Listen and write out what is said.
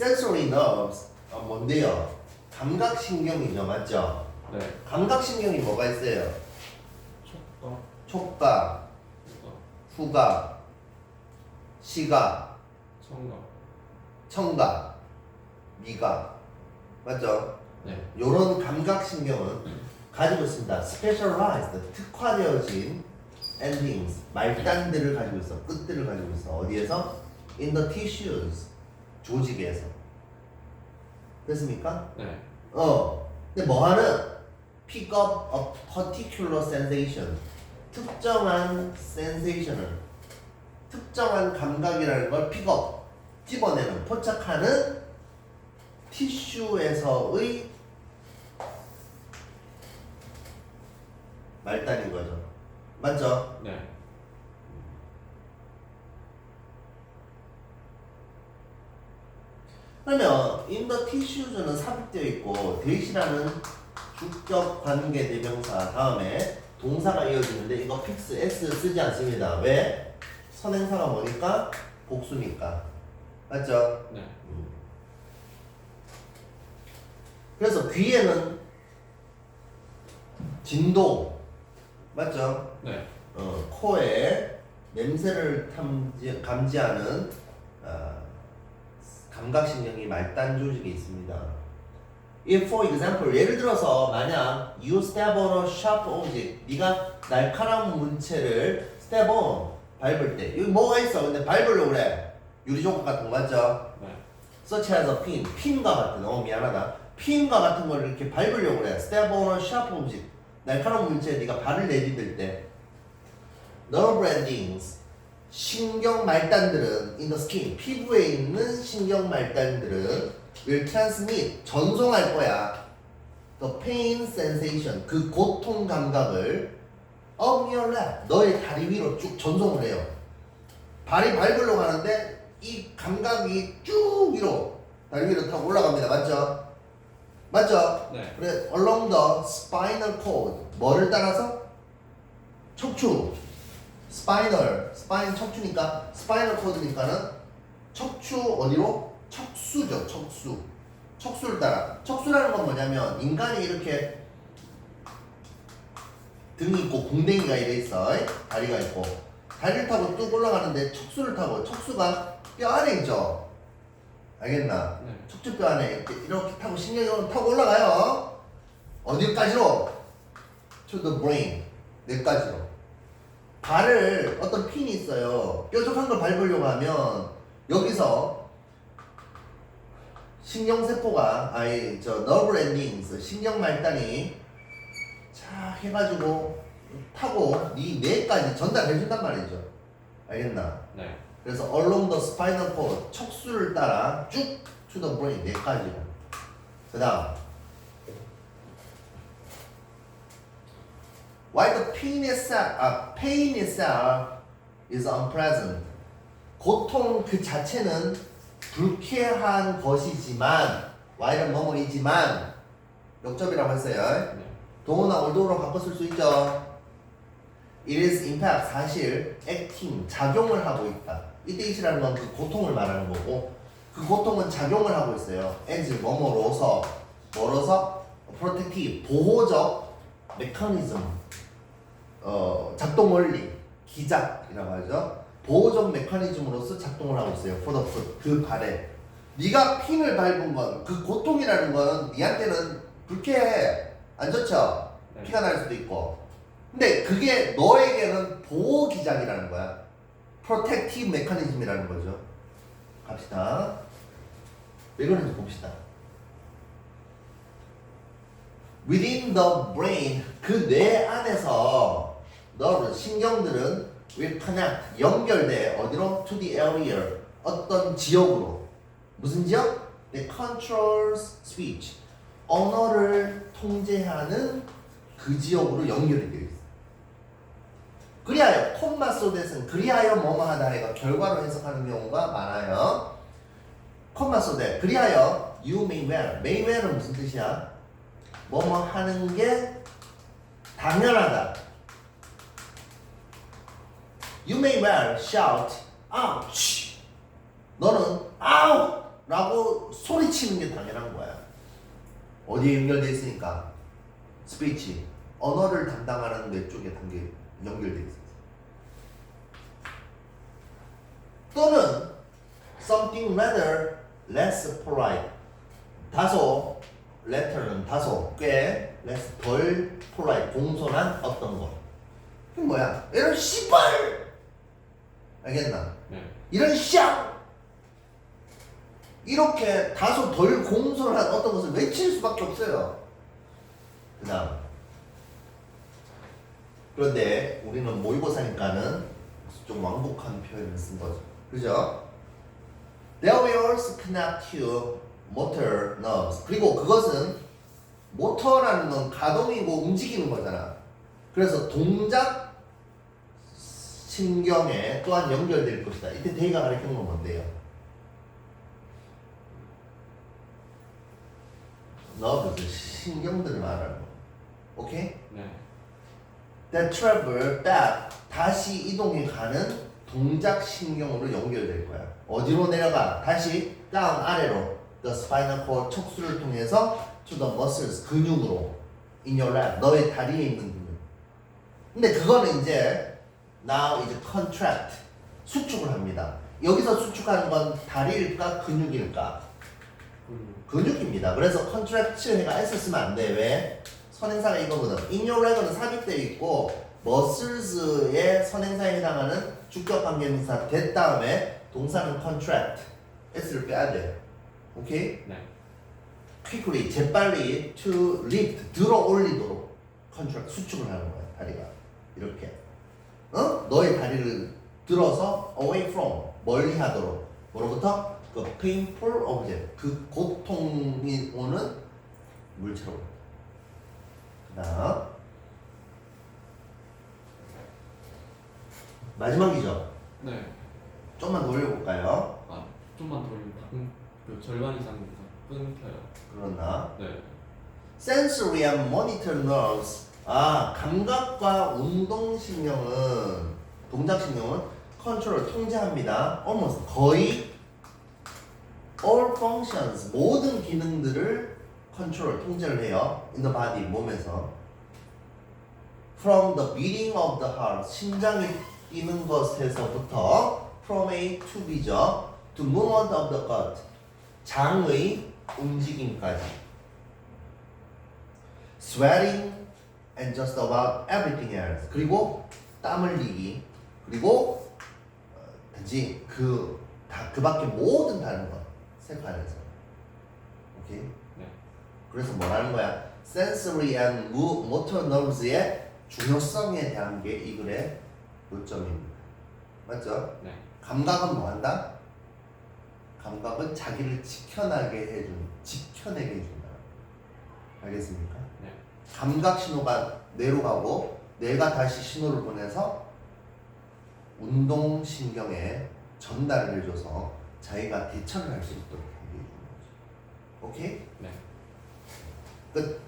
sensory nerves 어, 뭔데요? 감각신경이죠, 맞죠? 네. 감각신경이 뭐가 있어요? 촉각. 촉각, 후각. 후각, 시각, 청각. 청각, 미각, 맞죠? 네. 요런 감각신경은 가지고 있습니다. specialized, 특화되어진 endings, 말단들을 가지고 있어. 끝들을 가지고 있어. 어디에서? in the tissues, 조직에서. 됐습니까? 네. 어. 근데 뭐 하는? pick up a particular sensation. 특정한 sensation을 특정한 감각이라는 걸 pick up 집어내는 포착하는 티슈에서의 말단인 거죠. 맞죠? 네. 그러면 the tissues는 삽입되어 있고 대시라는 주격 관계 대명사 다음에 동사가 이어지는데 이거 fix s 쓰지 않습니다. 왜? 선행사가 뭐니까? 복수니까. 맞죠? 네. 그래서 귀에는 진동 맞죠? 네. 어, 코에 냄새를 탐지, 감지하는 아, 감각신경이 말단 조직에 있습니다. If for example 예를 들어서 만약 you step on a sharp object 네가 날카로운 문체를 step on 밟을 때 여기 뭐가 있어 근데 밟으려고 그래 유리 조각 같은 거 맞죠? 네. such as a pin, 핀과 같은, 어 미안하다. 핀과 같은 걸 이렇게 밟으려고 그래. step on a sharp object. 날카로운 물체에 네가 발을 내디딜 때. nerve endings, 신경 말단들은 in the skin, 피부에 있는 신경 말단들은 will transmit, 전송할 거야. the pain sensation, 그 고통 감각을 of your lap, 너의 다리 위로 쭉 전송을 해요. 발이 밟으려고 하는데 이 감각이 쭉 위로 다리 위로 타고 올라갑니다. 맞죠? 맞죠? 네. 그래 along the spinal cord 뭐를 따라서? 척추 spinal spine 척추니까 spinal cord니까는 척추 어디로? 척수죠 척수 척수를 따라 척수라는 건 뭐냐면 인간이 이렇게 등이 있고 궁뎅이가 이래 있어 다리가 있고 다리를 타고 뚝 올라가는데 척수를 타고 척수가 뼈 안에 있죠 알겠나? 네. 척추뼈 안에 이렇게, 이렇게 타고 신경이 타고 올라가요 어디까지로? to the brain 뇌까지로 발을 어떤 핀이 있어요 뾰족한 걸 밟으려고 하면 여기서 신경세포가 아니 저 nerve endings 신경 말단이 자 해가지고 타고 네 뇌까지 전달해준단 말이죠 알겠나? 네. 그래서 along the spinal cord 척수를 따라 쭉 to the brain 뇌까지로 그 다음 While the pain itself, 아, pain itself is unpleasant. 고통 그 자체는 불쾌한 것이지만, while은 머물이지만, 역접이라고 했어요. 네. 동호나 올도로 바꿔 쓸 수 있죠. It is in fact 사실 acting 작용을 하고 있다. 이때 it이라는 건 그 고통을 말하는 거고 그 고통은 작용을 하고 있어요. as 뭐뭐로서 뭐로서 protective 보호적 메커니즘 어 작동 원리 기작이라고 하죠. 보호적 메커니즘으로서 작동을 하고 있어요. foot 그 발에 네가 핀을 밟은 건 그 고통이라는 건 니한테는 불쾌해 안 좋죠. 네. 피가 날 수도 있고. 근데 그게 너에게는 보호 기장이라는 거야. 프로텍티브 메커니즘이라는 거죠. 갑시다. 왜 그런지 봅시다. Within the brain, 그 뇌 안에서 너는 신경들은 will 연결돼 어디로? To the area, 어떤 지역으로. 무슨 지역? The controls speech, 언어를 통제하는 그 지역으로 연결이 되어 있어. 그리하여 콤마 소댓은 그리하여 뭐뭐 하다 해가 결과로 해석하는 경우가 많아요. 콤마 소댓 그리하여 you may well may well은 무슨 뜻이야? 뭐뭐 하는 게 당연하다. You may well shout ouch. 너는 아우 라고 소리치는 게 당연한 거야. 어디에 연결돼 있으니까? 스피치. 언어를 담당하는 뇌 쪽에 단계 연결돼 있어. 또는 something rather less polite. 다소 letter는 다소 꽤 less 덜 polite 공손한 어떤 것. 그 뭐야? 이런 씨발 알겠나? 네. 이런 샹 이렇게 다소 덜 공손한 어떤 것을 외칠 수밖에 없어요. 그 다음 그런데 우리는 모의고사니까는 좀 완곡한 표현을 쓴 거죠. 그죠? Their wheels connect to motor nerves. 그리고 그것은 모터라는 건 가동이고 움직이는 거잖아. 그래서 동작 신경에 또한 연결될 것이다. 이때 데이가 가리키는 건 뭔데요? 신경들을 말하는 거. 오케이? 네. that travel back 다시 이동해 가는 동작 신경으로 연결될 거야. 어디로 내려가? 다시 down 아래로 the spinal cord 척수를 통해서 to the muscles 근육으로 in your lap 너의 다리에 있는 근육. 근데 그거는 이제 now 이제 contract 수축을 합니다. 여기서 수축하는 건 다리일까 근육일까? 음. 근육입니다. 그래서 컨트랙트 해가 S 쓰면 안 돼. 왜? 선행사가 이거거든. in your leg은 삽입되어 있고 머슬즈의 선행사에 해당하는 주격 관계명사 된 다음에 동사는 contract S를 빼야 돼. 오케이? 네. quickly 재빨리 to lift 들어 올리도록 contract 수축을 하는 거야 다리가 이렇게 어? 너의 다리를 들어서 away from 멀리 하도록. 뭐로부터? 그 painful object 그 고통이 오는 물체로. 그다음. 마지막이죠? 네. 좀만 더 올려볼까요? 아 좀만 더 올리면 다 끊, 그 절반 이상 다 끊겨요. 그러나? 네. sensory and motor nerves 아 감각과 운동신경은 동작신경은 컨트롤 통제합니다 almost 거의 all functions 모든 기능들을 컨트롤 통제를 해요 in the body 몸에서 from the beating of the heart 심장이 뛰는 것에서부터 from A to B죠 to movement of the gut 장의 움직임까지 sweating and just about everything else 그리고 땀 흘리기 그리고 어, 단지 그 다 그 밖에 모든 다른 것 생각하면서 오케이 네. 그래서 뭐라는 거야 sensory and mo- motor nerves의 중요성에 대한 게 이 글의 요점입니다 맞죠? 네. 감각은 뭐 한다? 감각은 자기를 지켜나게 해준, 지켜내게 해준다. 알겠습니까? 네. 감각 신호가 뇌로 가고 뇌가 다시 신호를 보내서 운동신경에 전달을 해줘서 자기가 대처를 할 수 있도록 해주는 거죠. 오케이? 네. 끝.